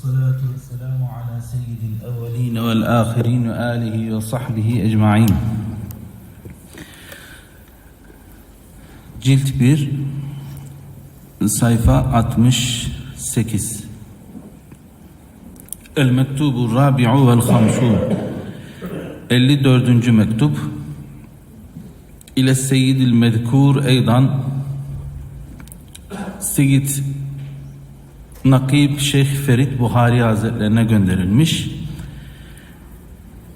والصلاة والسلام على سيد الأولين والآخرين وآله وصحبه أجمعين Cilt 1 sayfa 68 El mektubu rabi'u vel hamsun 54. mektup ile seyyidil medkur eydan Seyyid Nakib Şeyh Ferit Buhari Hazretlerine gönderilmiş.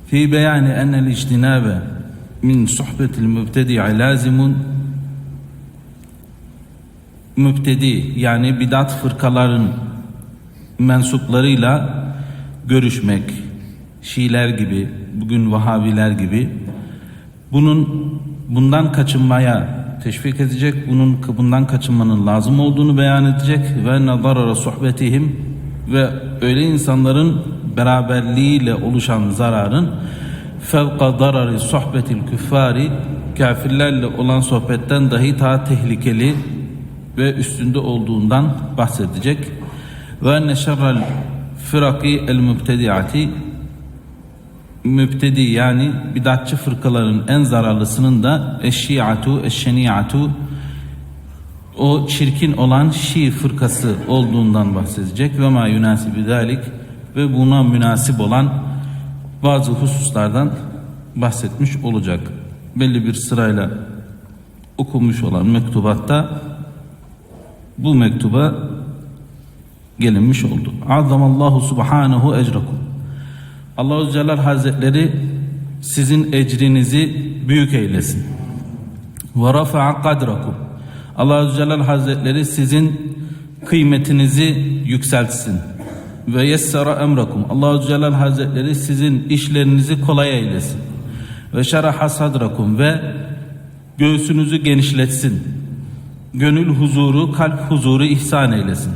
Fi beyani enel ictinabe min sohbetil mübtedi'i lazimun mübtedi yani bidat fırkaların mensuplarıyla görüşmek, Şiiler gibi, bugün Vahabiler gibi bunun bundan kaçınmaya teşvik edecek, bunun bundan kaçınmanın lazım olduğunu beyan edecek ve nadarara sohbetihim ve öyle insanların beraberliğiyle oluşan zararın fevka darari sohbetil küffari kafirlerle olan sohbetten dahi daha tehlikeli ve üstünde olduğundan bahsedecek. Ve enne şerrel firaki el mübtediati mübtedi yani bidatçı fırkaların en zararlısının da eşşiatu eşşeniatu o çirkin olan Şii fırkası olduğundan bahsedecek ve ma yunasibi dalik ve buna münasip olan bazı hususlardan bahsetmiş olacak. Belli bir sırayla okunmuş olan mektubatta bu mektuba gelinmiş oldu. Azamallahu subhanahu ecrakum. Allahu Celal Hazretleri sizin ecrinizi büyük eylesin. Ve rafa'a kadrakum. Allahu Celal Hazretleri sizin kıymetinizi yükseltsin. Ve yessara emrakum. Allahu Celal Hazretleri sizin işlerinizi kolay eylesin. Ve şeraha sadrakum ve göğsünüzü genişletsin. Gönül huzuru, kalp huzuru ihsan eylesin.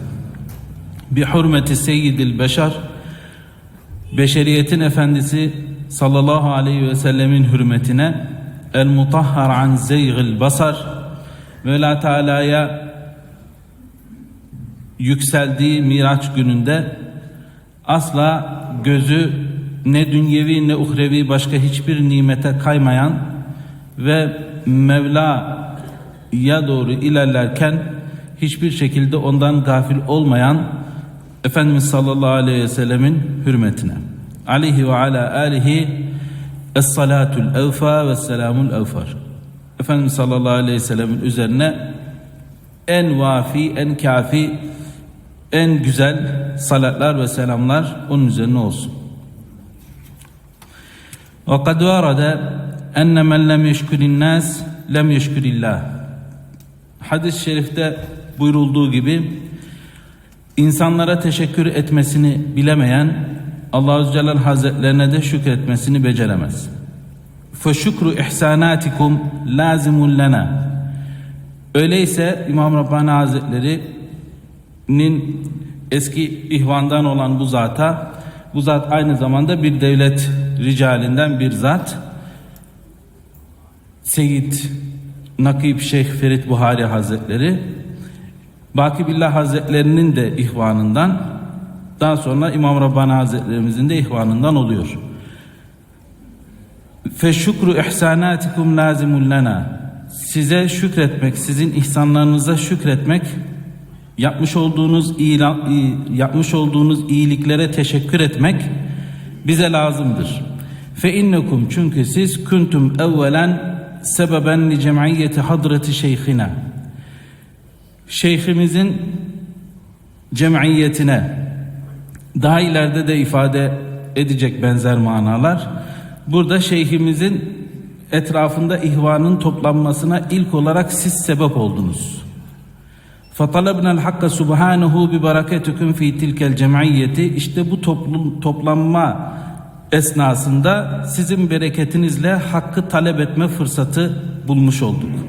Bi hurmeti seyyidil beşer beşeriyetin efendisi sallallahu aleyhi ve sellemin hürmetine el mutahhar an zeygil basar Mevla Teala'ya yükseldiği Miraç gününde asla gözü ne dünyevi ne uhrevi başka hiçbir nimete kaymayan ve Mevla'ya doğru ilerlerken hiçbir şekilde ondan gafil olmayan Efendimiz sallallahu aleyhi ve sellemin hürmetine. Aleyhi ve ala alihi es-salatul evfa ve selamul evfar. Efendimiz sallallahu aleyhi ve sellemin üzerine en vafi, en kafi, en güzel salatlar ve selamlar onun üzerine olsun. وقد ورد أن من لم يشكر الناس لم يشكر الله. Hadis-i şerifte buyurulduğu gibi insanlara teşekkür etmesini bilemeyen Allahu Celal Hazretlerine de şükretmesini beceremez. Fe şükru ihsanatikum lazimun lena. Öyleyse İmam Rabbani Hazretleri'nin eski ihvandan olan bu zata bu zat aynı zamanda bir devlet ricalinden bir zat Seyyid Nakib Şeyh Ferit Buhari Hazretleri Baki Billah Hazretlerinin de ihvanından daha sonra İmam Rabbani Hazretlerimizin de ihvanından oluyor. Fe şükru ihsanatikum lazimul lena. Size şükretmek, sizin ihsanlarınıza şükretmek, yapmış olduğunuz iyilan, yapmış olduğunuz iyiliklere teşekkür etmek bize lazımdır. Fe innekum çünkü siz kuntum evvelen sebeben li cemiyeti hadreti şeyhina şeyhimizin cemiyetine daha ileride de ifade edecek benzer manalar. Burada şeyhimizin etrafında ihvanın toplanmasına ilk olarak siz sebep oldunuz. فَطَلَبْنَا الْحَقَّ سُبْحَانَهُ بِبَرَكَتُكُمْ ف۪ي تِلْكَ الْجَمْعِيَّةِ İşte bu toplum, toplanma esnasında sizin bereketinizle hakkı talep etme fırsatı bulmuş olduk.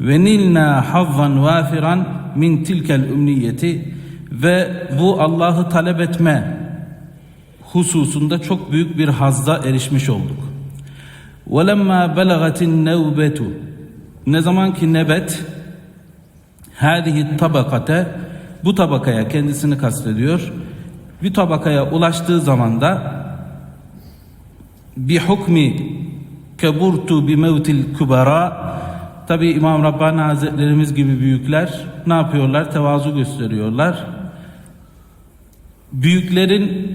Ve nilna havvan vafiran min tilkel ümniyeti ve bu Allah'ı talep etme hususunda çok büyük bir hazza erişmiş olduk. وَلَمَّا بَلَغَتِ النَّوْبَةُ Ne zaman ki nebet hadihi tabakate bu tabakaya kendisini kastediyor. bir tabakaya ulaştığı zaman da bi hukmi keburtu bi mevtil kubara tabi İmam Rabbani Hazretlerimiz gibi büyükler ne yapıyorlar? Tevazu gösteriyorlar. Büyüklerin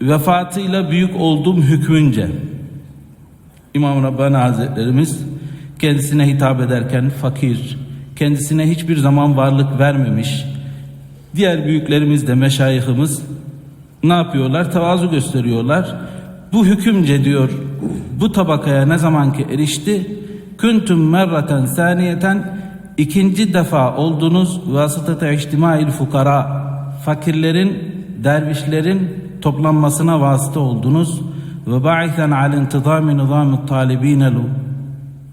vefatıyla büyük olduğum hükmünce İmam Rabbani Hazretlerimiz kendisine hitap ederken fakir, kendisine hiçbir zaman varlık vermemiş, diğer büyüklerimiz de meşayihimiz ne yapıyorlar? Tevazu gösteriyorlar. Bu hükümce diyor bu tabakaya ne zaman ki erişti küntüm merraten saniyeten ikinci defa oldunuz. vasıtata içtimail fukara fakirlerin dervişlerin toplanmasına vasıta oldunuz. ve ba'ithen al intizami nizami talibin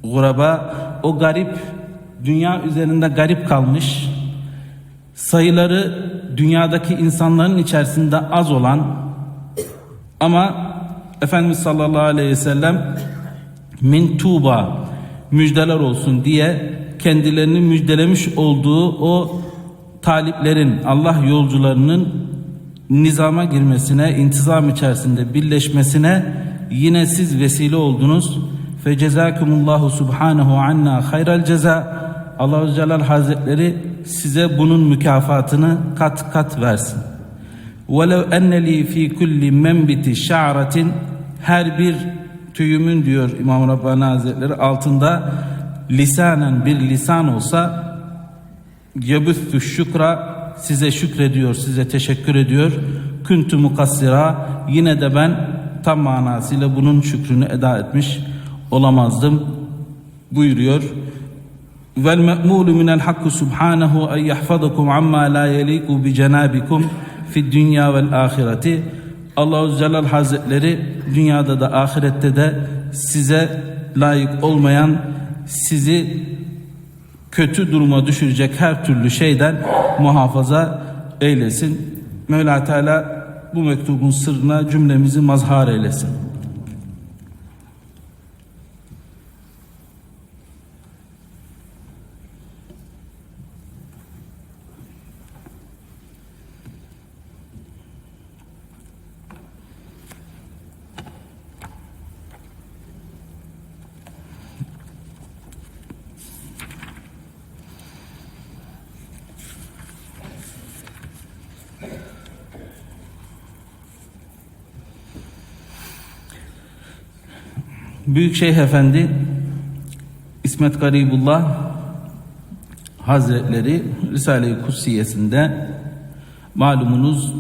guraba o garip dünya üzerinde garip kalmış sayıları dünyadaki insanların içerisinde az olan. Ama Efendimiz sallallahu aleyhi ve sellem min tuba müjdeler olsun diye kendilerini müjdelemiş olduğu o taliplerin Allah yolcularının nizama girmesine, intizam içerisinde birleşmesine yine siz vesile oldunuz. Fe cezakumullahu subhanahu anna hayral ceza. Allahu Celal Hazretleri size bunun mükafatını kat kat versin. وَلَوْ اَنَّ لِي ف۪ي كُلِّ مَنْبِتِ شَعْرَةٍ Her bir tüyümün diyor İmam Rabbani Hazretleri altında lisanen bir lisan olsa yebüthü şükra size şükrediyor, size teşekkür ediyor. Küntü mukassira yine de ben tam manasıyla bunun şükrünü eda etmiş olamazdım buyuruyor. Vel me'mulu minel hakkı subhanahu en yahfazakum amma la yeliku bi cenabikum fi dünya vel ahireti. Allahu Celal Hazretleri dünyada da ahirette de size layık olmayan sizi kötü duruma düşürecek her türlü şeyden muhafaza eylesin. Mevla Teala bu mektubun sırrına cümlemizi mazhar eylesin. Büyükşehir Efendi İsmet Garibullah Hazretleri Risale-i Kutsiyesinde malumunuz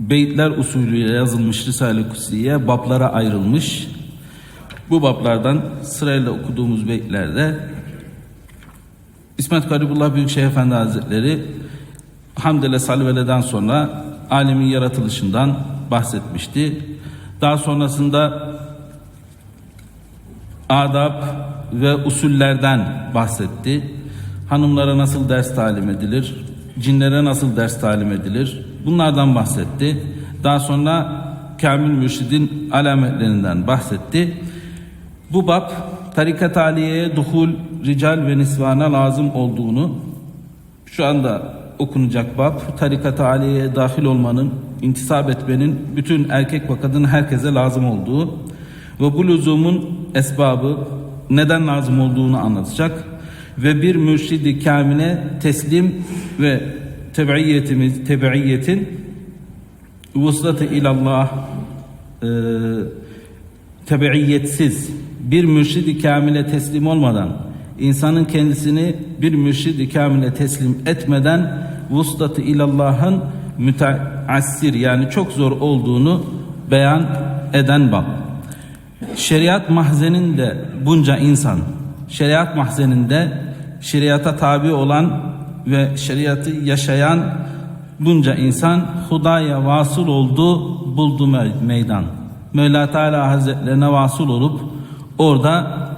beyitler usulüyle yazılmış Risale-i Kutsiye bablara ayrılmış. Bu bablardan sırayla okuduğumuz beytlerde İsmet Garibullah Büyükşehir Efendi Hazretleri Hamdele Salvele'den sonra alemin yaratılışından bahsetmişti. Daha sonrasında adab ve usullerden bahsetti. Hanımlara nasıl ders talim edilir? Cinlere nasıl ders talim edilir? Bunlardan bahsetti. Daha sonra Kamil Mürşid'in alametlerinden bahsetti. Bu bab tarikat aliyeye duhul rical ve nisvana lazım olduğunu şu anda okunacak bab tarikat aliyeye dahil olmanın intisap etmenin bütün erkek ve kadın herkese lazım olduğu ve bu lüzumun esbabı neden lazım olduğunu anlatacak ve bir mürşidi kamile teslim ve tebiyyetimiz tebiyyetin vuslatı ilallah e, tebiyyetsiz bir mürşidi kamile teslim olmadan insanın kendisini bir mürşidi kamile teslim etmeden vuslatı ilallah'ın müteassir yani çok zor olduğunu beyan eden bab. Şeriat mahzeninde bunca insan, şeriat mahzeninde şeriata tabi olan ve şeriatı yaşayan bunca insan Hudaya vasıl oldu, buldu meydan. Mevla Teala Hazretlerine vasıl olup orada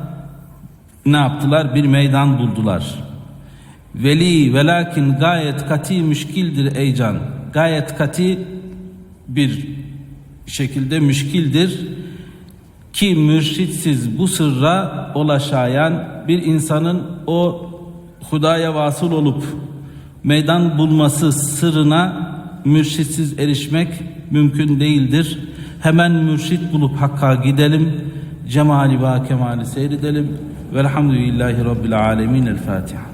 ne yaptılar? Bir meydan buldular. Veli velakin gayet kati müşkildir ey can. Gayet kati bir şekilde müşkildir ki mürşitsiz bu sırra ulaşayan bir insanın o hudaya vasıl olup meydan bulması sırrına mürşitsiz erişmek mümkün değildir. Hemen mürşit bulup Hakk'a gidelim. Cemali ve kemali seyredelim. Velhamdülillahi Rabbil alemin. El Fatiha.